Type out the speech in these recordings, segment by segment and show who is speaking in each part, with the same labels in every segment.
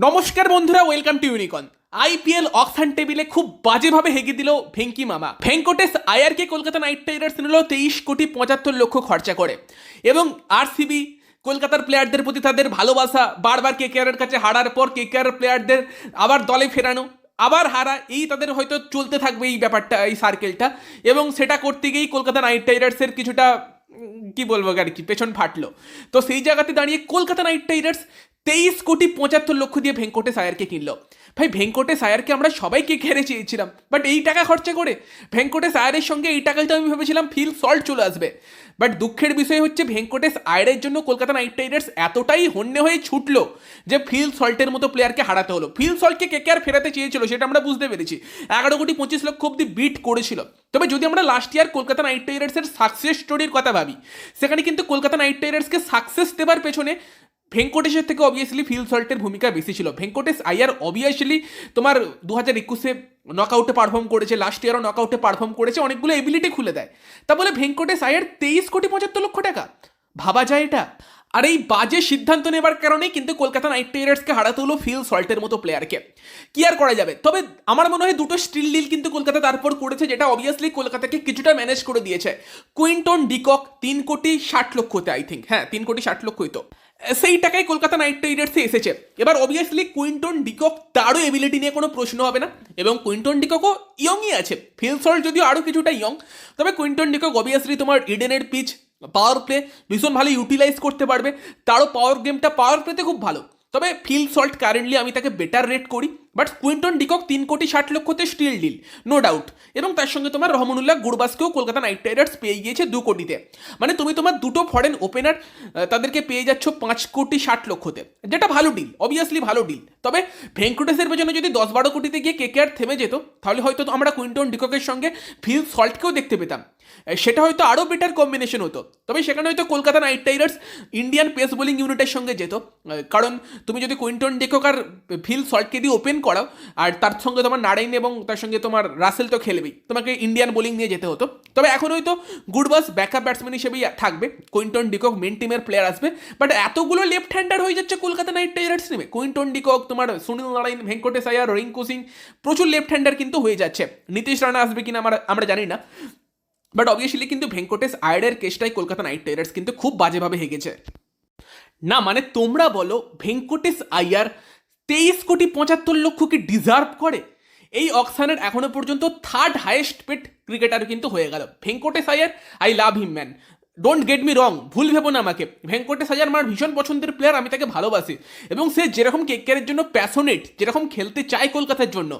Speaker 1: নমস্কার বন্ধুরা welcome to ইউনিকন IPL auction টেবিলে খুব বাজেভাবে হেগে দিল ভেঙ্কি মামা। ভেঙ্কটেশ আয়ারকে কলকাতা নাইট রাইডার্স নিল তেইশ কোটি পঁচাত্তর লক্ষ খরচা করে। এবং আরসিবি কলকাতার প্লেয়ারদের প্রতি তাদের ভালোবাসা, বারবার কেকেআরের কাছে হারার পর কেকেআর প্লেয়ারদের আবার দলে ফেরানো, আবার হারা, এই তাদের হয়তো চলতে থাকবে এই ব্যাপারটা, এই সার্কেলটা এবং সেটা করতে গিয়েই কলকাতা নাইট রাইডার্সের কিছুটা কি বলব আর কি, পেছন ফাটলো। তো সেই জায়গাতে দাঁড়িয়ে কলকাতা নাইট রাইডার্স তেইশ কোটি পঁচাত্তর লক্ষ দিয়ে ভেঙ্কটেশ আয়ারকে কিনলো। ভাই ভেঙ্কটেশ আয়ারকে আমরা সবাইকে ঘেরে চেয়েছিলাম বাট এই টাকা খরচা করে ভেঙ্কটেশ আয়ারের সঙ্গে এই টাকায় তো আমি ভেবেছিলাম ফিল সল্ট চলে আসবে। বাট দুঃখের বিষয় হচ্ছে ভেঙ্কটেশ আয়ারের জন্য কলকাতা নাইট রাইডার্স এতটাই হন্যে হয়ে ছুটলো যে ফিল সল্টের মতো প্লেয়ারকে হারাতে হলো। ফিল সল্টকে কে কে আর ফেরাতে চেয়েছিল সেটা আমরা বুঝতে পেরেছি। এগারো কোটি পঁচিশ লক্ষ অব্দি বিট করেছিল। তবে যদি আমরা লাস্ট ইয়ার কলকাতা নাইট রাইডার্সের সাকসেস স্টোরির কথা ভাবি, সেখানে কিন্তু কলকাতা নাইট রাইডার্সকে সাকসেস দেবার পেছনে ভেঙ্কটেশের থেকে অবভিয়াসলি ফিল সল্টের ভূমিকা বেশি ছিল। ভেঙ্কটেশ আইয়ার অবভিয়াসলি তোমার দু হাজার একুশে নকআউটে পারফর্ম করেছে লাস্ট ইয়ারও নকআউটে পারফর্ম করেছে, অনেকগুলো এবিলিটি খুলে দেয়। তা বলে ভেঙ্কটেশ আইয়ার তেইশ কোটি পঁচাত্তর লক্ষ টাকা। ভাবা যায় এটা? আর এই বাজে সিদ্ধান্ত নেবার কারণেই কিন্তু কলকাতা নাইট রাইডার্সকে হারাতে হলো ফিল সল্টের মতো প্লেয়ারকে। কি আর করা যাবে? তবে আমার মনে হয় দুটো স্টিল ডিল কিন্তু কলকাতা তারপর করেছে, যেটা অবভিয়াসলি কলকাতাকে কিছুটা ম্যানেজ করে দিয়েছে। কুইন্টন ডিকক তিন কোটি ষাট লক্ষতে আই থিঙ্ক হ্যাঁ তিন কোটি ষাট লক্ষই তো। সেই টাকায় কলকাতা নাইট রাইডার্সে এসেছে। এবার অবভিয়াসলি কুইন্টন ডিকক তারও এবিলিটি নিয়ে কোনো প্রশ্ন হবে না। এবং কুইন্টন ডিককও ইয়ংই আছে। ফিল সল্ট যদিও আরও কিছুটা ইয়ং তবে কুইন্টন ডিকক অবভিয়াসলি তোমার ইডেনের পিচ পাওয়ার প্লে ভীষণ ভালো ইউটিলাইজ করতে পারবে। তারও পাওয়ার গেমটা পাওয়ার প্লেতে খুব ভালো। তবে ফিল সল্ট কারেন্টলি আমি তাকে বেটার রেট করি বাট কুইন্টন ডিকক তিন কোটি ষাট লক্ষতে স্টিল ডিল নো ডাউট এবং তার সঙ্গে তোমার রহমানুল্লাহ গুরবাসকেও কলকাতা নাইট রাইডার্স পেয়ে গিয়েছে দু কোটিতে। মানে তুমি তোমার দুটো ফরেন ওপেনার তাদেরকে পেয়ে যাচ্ছ পাঁচ কোটি ষাট লক্ষতে যেটা ভালো ডিল অবভিয়াসলি ভালো ডিল তবে ভেঙ্কটেশের পেছনে যদি দশ বারো কোটিতে গিয়ে কেকেআর থেমে যেত, তাহলে হয়তো আমরা কুইন্টন ডিককের সঙ্গে ফিল সল্টকেও দেখতে পেতাম। সেটা হয়তো আরও বেটার কম্বিনেশন হতো। তবে সেখানে হয়তো Kolkata knight riders Indian pace bowling ইউনিটের সঙ্গে যেত। কারণ তুমি যদি কুইন্টন ডিকক আর ফিল সল্টকে দিয়ে ওপেন করাও, আর তার সঙ্গে তোমার নারাইন এবং তার সঙ্গে তোমার রাসেল তো খেলবেই, তোমাকে ইন্ডিয়ান বোলিং নিয়ে যেতে হতো। তবে এখন হয়তো গুডবাস ব্যাকআপ ব্যাটসম্যান হিসেবেই থাকবে। কুইন্টন ডিকক মেন টিমের প্লেয়ার আসবে। বাট এতগুলো লেফট হ্যান্ডার হয়ে যাচ্ছে কলকাতা নাইট রাইডার্স টিমে কুইন্টন ডিকক, তোমার সুনীল নারায়ণ, ভেঙ্কটেশ আয়ার, রিঙ্কু সিং, প্রচুর লেফট হ্যান্ডার কিন্তু হয়ে যাচ্ছে। নীতিশ রানা আসবে কিনা আমরা আমরা জানি না। বাট অবভিয়াসলি কিন্তু ভেঙ্কটেশ আয়ারের কেসটাই কলকাতা নাইট রাইডার্স কিন্তু খুব বাজেভাবে হেগেছে। না মানে তোমরা বলো, ভেঙ্কটেশ আয়ার তেইশ কোটি পঁচাত্তর লক্ষ কি ডিজার্ভ করে? এই অকশানের এখনও পর্যন্ত থার্ড হাইয়েস্ট পেড ক্রিকেটার কিন্তু হয়ে গেল। Venkatesh Iyer I love him man don't get me wrong ভুল ভেবো না আমাকে। ভেঙ্কটেশ আয়ার আমার ভীষণ পছন্দের প্লেয়ার আমি তাকে ভালোবাসি। এবং সে যেরকম কেকেয়ারের জন্য প্যাশনেট যেরকম খেলতে চায় কলকাতার জন্য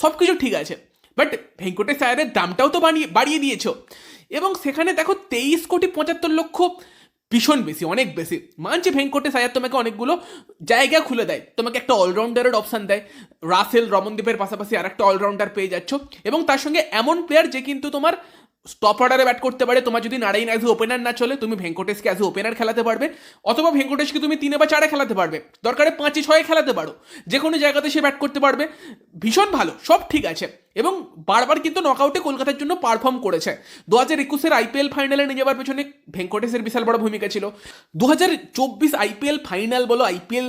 Speaker 1: সব কিছু ঠিক আছে। বাট ভেঙ্কটেশ আয়ারের দামটাও তো বানিয়ে, বাড়িয়ে দিয়েছ। এবং সেখানে দেখো তেইশ কোটি পঁচাত্তর লক্ষ ভীষণ বেশি, অনেক বেশি। মানছি ভেঙ্কটেশ আয়ার তোমাকে অনেকগুলো জায়গা খুলে দেয়, তোমাকে একটা অলরাউন্ডারের অপশান দেয়, রাসেল রমনদীপের পাশাপাশি আর একটা অলরাউন্ডার পেয়ে যাচ্ছ, এবং তার সঙ্গে এমন প্লেয়ার যে কিন্তু তোমার স্টপ অর্ডারে ব্যাট করতে পারে। তোমার যদি নারায়ণ অ্যাজ ওপেনার না চলে, তুমি ভেঙ্কটেশকে অ্যাজ ওপেনার খেলাতে পারবে, অথবা ভেঙ্কটেশকে তুমি তিনে বা চারে খেলাতে পারবে। দরকারে পাঁচে, ছয়ে খেলাতে পারো। যে কোনো জায়গাতে সে ব্যাট করতে পারবে। ভীষণ ভালো, সব ঠিক আছে। এবং বারবার কিন্তু নকআউটে কলকাতার জন্য পারফর্ম করেছে। দু হাজার একুশের আইপিএল ফাইনালে নিয়ে যাওয়ার পেছনে ভেঙ্কটেশের বিশাল বড় ভূমিকা ছিল। দু হাজার চব্বিশ আইপিএল ফাইনাল বলো আইপিএল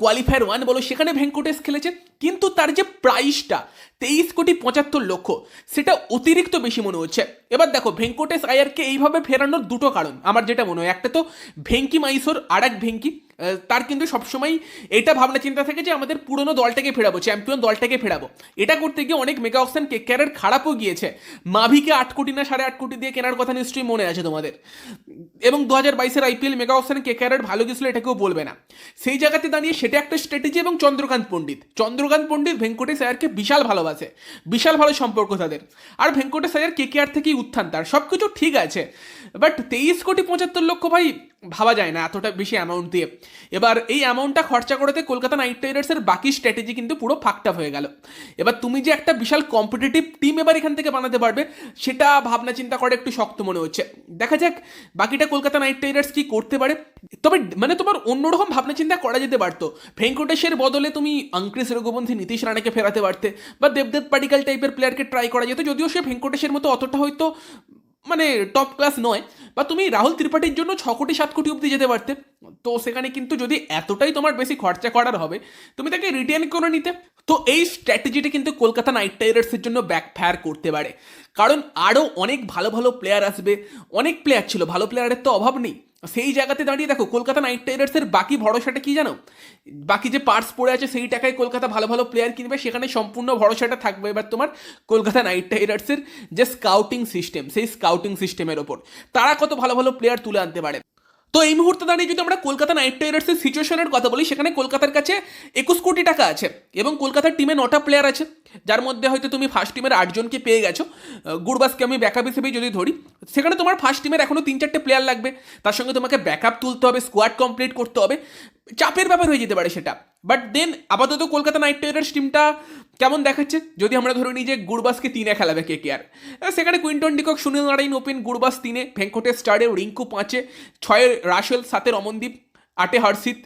Speaker 1: কোয়ালিফায়ার ওয়ান বলো, সেখানে ভেঙ্কটেশ খেলেছে। কিন্তু তার যে প্রাইসটা তেইশ কোটি পঁচাত্তর লক্ষ, সেটা অতিরিক্ত বেশি মনে হচ্ছে। এবার দেখো, ভেঙ্কটেশ আয়ারকে এইভাবে ফেরানোর দুটো কারণ। আমার যেটা মনে হয়, একটা তো ভেঙ্কি মাইসোর আর এক ভেঙ্কি তার কিন্তু সবসময় এটা ভাবনা চিন্তা থাকে যে আমাদের পুরনো দলটাকে ফেরাবো চ্যাম্পিয়ন দলটাকে ফেরাবো। এটা করতে গিয়ে অনেক মেগা অপশন কেকারের খারাপও গিয়েছে। মাভিকে আট কোটি না সাড়ে আট কোটি দিয়ে কেনার কথা নিশ্চয়ই মনে আছে তোমাদের। এবং দু হাজার বাইশের আইপিএল মেগা অপশন কেকারের ভালো গেছিল এটাকেও বলবে না। সেই জায়গাতে দাঁড়িয়ে সেটা একটা স্ট্র্যাটেজি এবং চন্দ্রকান্ত পণ্ডিত। চন্দ্রকান্ত পণ্ডিত ভেঙ্কটেশ আয়ারকে বিশাল ভালোবাসে। বিশাল ভালো সম্পর্ক তাদের। আর ভেঙ্কটেশ আয়ার কেকেআর থেকেই উত্থান তার। সব কিছু ঠিক আছে। বাট তেইশ কোটি পঁচাত্তর লক্ষ ভাই ভাবা যায় না এতটা বেশি অ্যামাউন্ট দিয়ে। এবার এই অ্যামাউন্টটা খরচা করতে কলকাতা নাইট রাইডার্সের বাকি স্ট্র্যাটেজি কিন্তু পুরো ফাকটাপ হয়ে গেল। এবার তুমি যে একটা বিশাল কম্পিটিটিভ টিম এবার এখান থেকে বানাতে পারবে, সেটা ভাবনা চিন্তা করে একটু শক্ত মনে হচ্ছে। দেখা যাক বাকিটা কলকাতা নাইট রাইডার্স কি করতে পারে। তবে মানে তোমার অন্যরকম ভাবনা চিন্তা করা যেতে পারতো। ভেঙ্কটেশের বদলে তুমি অঙ্ক্রেশ রঘুবন্ধী, নীতিশ রানাকে ফেরাতে পারতে বা দেবদেব পাডিকাল টাইপের প্লেয়ারকে ট্রাই করা যেত, যদিও সে ভেঙ্কটেশের মতো অতটা হয়তো মানে টপ ক্লাস নয়। বা তুমি রাহুল ত্রিপাঠীর জন্য ছ কোটি, সাত কোটি অব্দি যেতে পারতে। তো সেখানে কিন্তু যদি এতটাই তোমার বেশি খরচা করার হবে, তুমি তাকে রিটেন করে নিতে। তো এই স্ট্র্যাটেজিটা কিন্তু কলকাতা নাইট রাইডার্সের জন্য ব্যাকফায়ার করতে পারে। কারণ আরও অনেক ভালো ভালো প্লেয়ার আসবে। অনেক প্লেয়ার ছিল, ভালো প্লেয়ারের তো অভাব নেই। সেই জায়গাতে দাঁড়িয়ে দেখো, কলকাতা নাইট রাইডার্সের বাকি ভরসাটা কি জানো? বাকি যে পার্টস পড়ে আছে, সেই টাকায় কলকাতা ভালো ভালো প্লেয়ার কিনবে, সেখানে সম্পূর্ণ ভরসাটা থাকবে এবার তোমার কলকাতা নাইট রাইডার্সের যে স্কাউটিং সিস্টেম সেই স্কাউটিং সিস্টেমের ওপর। তারা কত ভালো ভালো প্লেয়ার তুলে আনতে পারে। তো এই মুহূর্তে দাঁড়িয়ে যদি আমরা কলকাতা নাইট রাইডার্সের সিচুয়েশনের কথা বলি, সেখানে কলকাতার কাছে একুশ কোটি টাকা আছে এবং কলকাতার টিমে নটা প্লেয়ার আছে। যার মধ্যে হয়তো তুমি ফার্স্ট টিমের আটজনকে পেয়ে গেছো। গুডবাসকে আমি ব্যাকআপ হিসেবেই যদি ধরি, সেখানে তোমার ফার্স্ট টিমের এখনও তিন চারটে প্লেয়ার লাগবে। তার সঙ্গে তোমাকে ব্যাকআপ তুলতে হবে স্কোয়াড কমপ্লিট করতে হবে। চাপের ব্যাপার হয়ে যেতে পারে সেটা। বাট দেন আপাতত কলকাতা নাইট রাইডার্স টিমটা কেমন দেখাচ্ছে? যদি আমরা ধরে নিই যে গুরবাসকে তিনে খেলাবে কে কে আর সেখানে Quinton de Kock, Sunil Narine, open Gurbaz তিনে, ভেঙ্কটেশ চারে রিঙ্কু পাঁচে, ছয়ে রাসেল সাতের অমনদীপ আটে হর্ষিত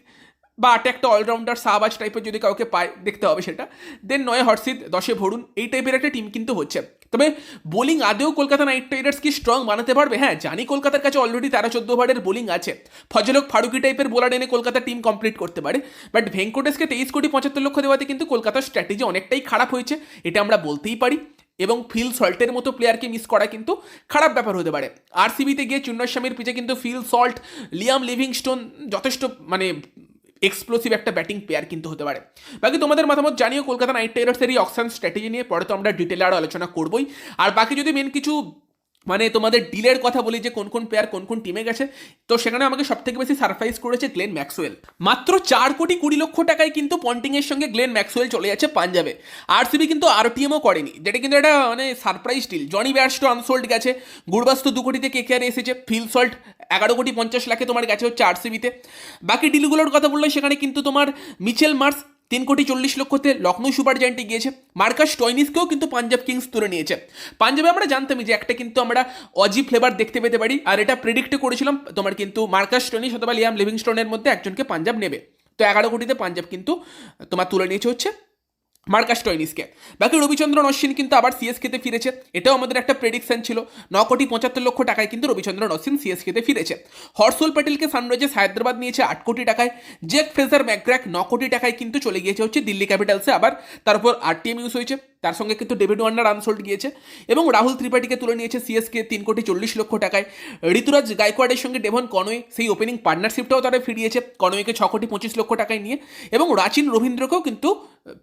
Speaker 1: বা আটে একটা অলরাউন্ডার শাহবাজ টাইপের যদি কাউকে পায়, দেখতে হবে সেটা। দেন নয় হর্ষিত, দশে ভরুন, এই টাইপের একটা টিম কিন্তু হচ্ছে। তবে বোলিং আদেও কলকাতা নাইট রাইডার্স কি স্ট্রং বানাতে পারবে? হ্যাঁ জানি কলকাতার কাছে অলরেডি তেরো, চোদ্দ ওভারের বোলিং আছে। ফজলক ফারুকি টাইপের বোলার এনে কলকাতা টিম কমপ্লিট করতে পারে। বাট ভেঙ্কটেশকে তেইশ কোটি পঁচাত্তর লক্ষ দেওয়াতে কিন্তু কলকাতার স্ট্র্যাটেজি অনেকটাই খারাপ হয়েছে, এটা আমরা বলতেই পারি। এবং ফিল সল্টের মতো প্লেয়ারকে মিস করা কিন্তু খারাপ ব্যাপার হতে পারে। আরসিবিতে গিয়ে চুন্নস্বামীর পিছে কিন্তু ফিল সল্ট লিয়াম লিভিংস্টোন যথেষ্ট মানে এক্সপ্লোসিভ একটা ব্যাটিং প্লেয়ার কিন্তু হতে পারে। বাকি তোমাদের মতামত জানিও কলকাতা নাইট রাইডার্সের এই অকশন স্ট্র্যাটেজি নিয়ে, পরে তো আমরা ডিটেলে আরও আলোচনা করবোই। আর বাকি যদি মেন কিছু মানে তোমাদের ডিলের কথা বলি যে কোন কোন প্লেয়ার কোন কোন টিমে গেছে, তো সেখানে আমাকে সব থেকে বেশি সারপ্রাইজ করেছে গ্লেন ম্যাক্সওয়েল মাত্র চার কোটি কুড়ি লক্ষ টাকায় কিন্তু পন্টিংয়ের সঙ্গে গ্লেন ম্যাক্সওয়েল চলে যাচ্ছে পাঞ্জাবে। আরসিবি কিন্তু আরটিএমও করেনি, যেটা কিন্তু একটা মানে surprise deal Johnny Bairstow unsold গেছে গুরবাস তো দু কোটিতে কেকেআর এসেছে ফিল সল্ট এগারো কোটি পঞ্চাশ লাখে তোমার গেছে হচ্ছে আরসিবিতে। বাকি ডিলগুলোর কথা বললে সেখানে কিন্তু তোমার মিচেল মার্স তিন কোটি চল্লিশ লক্ষতে লখনৌ সুপার জায়েন্টে গিয়েছে। মার্কাস টয়নিসকেও কিন্তু পাঞ্জাব কিংস তুলে নিয়েছে। পাঞ্জাবে আমরা জানতামই যে একটা কিন্তু আমরা অজি ফ্লেভার দেখতে পেতে পারি, আর এটা প্রেডিক্ট করেছিলাম, তোমার কিন্তু মার্কাস টয়নিস অথবা লিয়াম লিভিংস্টোনের মধ্যে একজনকে পাঞ্জাব নেবে। তো এগারো কোটিতে পাঞ্জাব কিন্তু তোমার তুলে নিয়েছে হচ্ছে। মার্কাস টয়নিসকে বাকি রবিচন্দ্রন, অশ্বিন কিন্তু আবার সিএসকেতে ফিরেছে। এটাও আমাদের একটা প্রেডিকশন ছিল। ন কোটি পঁচাত্তর লক্ষ টাকায় কিন্তু রবিচন্দ্রন, অশ্বিন সিএসকেতে ফিরেছে। হর্ষল প্যাটেলকে সানরাইজার্স হায়দ্রাবাদ নিয়েছে আট কোটি টাকায়। জেক ফ্রেজার ম্যাকগ্র্যাক ন কোটি টাকায় কিন্তু চলে গিয়েছে হচ্ছে দিল্লি ক্যাপিটালসে আবার। তারপর আরটিএম ইউজ হয়েছে। তার সঙ্গে কিন্তু ডেভিড ওয়ার্নার আনসোল্ড গিয়েছে। এবং রাহুল ত্রিপাঠীকে তুলে নিয়েছে সিএসকে তিন কোটি চল্লিশ লক্ষ টাকায়। ঋতুরাজ গায়কোয়াড়ের সঙ্গে ডেভন কনওয়ে সেই ওপেনিং পার্টনারশিপটাও তারা ফিরিয়েছে। কনওয়েকে ছ কোটি পঁচিশ লক্ষ টাকায় নিয়ে। এবং রাচিন রবীন্দ্রকেও কিন্তু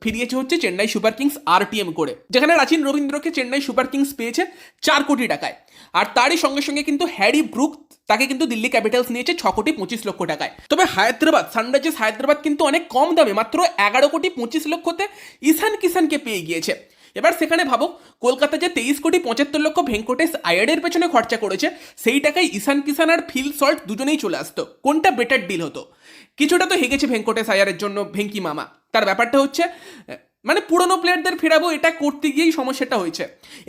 Speaker 1: ফিরিয়েছে হচ্ছে চেন্নাই সুপার কিংস আরটিএম করে, যেখানে রাচিন রবীন্দ্রকে চেন্নাই সুপার কিংস পেয়েছে চার কোটি টাকায়। আর তারই সঙ্গে সঙ্গে কিন্তু হ্যারি ব্রুক তাকে কিন্তু দিল্লি ক্যাপিটালস নিয়েছে ছ কোটি পঁচিশ লক্ষ টাকায়। তবে হায়দ্রাবাদ, সানরাইজার্স হায়দ্রাবাদ কিন্তু অনেক কম দামে মাত্র এগারো কোটি পঁচিশ লক্ষতে ঈশান কিষানকে পেয়ে গিয়েছে। এবার সেখানে ভাবো, কলকাতা যে তেইশ কোটি পঁচাত্তর লক্ষ ভেঙ্কটেশ আয়ারের পেছনে খরচা করেছে, সেই টাকায় ঈশান কিষান আর ফিল সল্ট দুজনেই চলে আসতো। কোনটা বেটার ডিল হতো? কিছুটা তো হেগেছে ভেঙ্কটেশ আয়ারের জন্য ভেঙ্কি মামা। তার ব্যাপারটা হচ্ছে মানে পুরনো প্লেয়ারদের ফেরাবো, এটা করতে গিয়েই সমস্যাটা হয়েছে।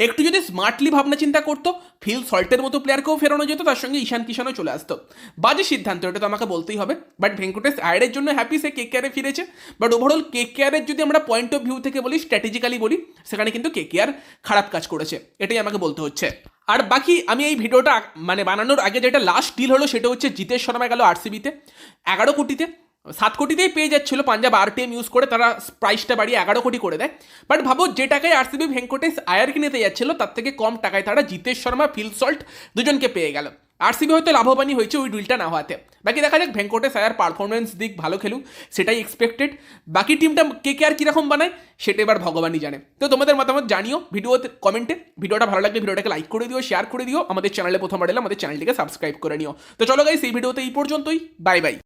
Speaker 1: একটু যদি স্মার্টলি ভাবনা চিন্তা করতো ফিল সল্টের মতো প্লেয়ারকেও ফেরানো যেত, তার সঙ্গে ঈশান কিষানও চলে আসতো। বাজে সিদ্ধান্ত, এটা তো আমাকে বলতেই হবে। বাট ভেঙ্কটেশ আয়ারের জন্য হ্যাপি সে কে কেয়ারে ফিরেছে। বাট ওভারঅল কে কেয়ারের যদি আমরা পয়েন্ট অফ ভিউ থেকে বলি স্ট্র্যাটেজিক্যালি বলি, সেখানে কিন্তু কে কেয়ার খারাপ কাজ করেছে। এটাই আমাকে বলতে হচ্ছে। আর বাকি, আমি এই ভিডিওটা মানে বানানোর আগে যেটা লাস্ট ডিল হলো, সেটা হচ্ছে জিতেশ শর্মা গেল আরসিবিতে এগারো কোটিতে। সাত কোটিতেই পেয়ে যাচ্ছিল পাঞ্জাব আর আরটিএম ইউজ করে, তারা প্রাইসটা বাড়িয়ে এগারো কোটি করে দেয়। বাট ভাবো, যে টাকায় আরসিবি ভেঙ্কটেশ আয়ারকে নিতে যাচ্ছিল, তার থেকে কম টাকায় তারা জিতেশ শর্মা, ফিল সল্ট দুজনকে পেয়ে গেল। আরসিবি হয়তো লাভবানই হয়েছে ওই ডিলটা না হওয়াতে। বাকি দেখা যাক, ভেঙ্কটেশ আয়ার পারফরমেন্স দিক ভালো খেলুক, সেটাই এক্সপেক্টেড বাকি টিমটা কে কে আর কীরকম বানায়, সেটা এবার ভগবানই জানে। তো তোমাদের মতামত জানিও ভিডিওতে কমেন্টে ভিডিওটা ভালো লাগলে ভিডিওটাকে লাইক করে দিও শেয়ার করে দিও। আমাদের চ্যানেলে প্রথম এলে আমাদের চ্যানেলটিকে সাবস্ক্রাইব করে নিও। তো চলো গাইস এই ভিডিওতে এই পর্যন্তই। Bye bye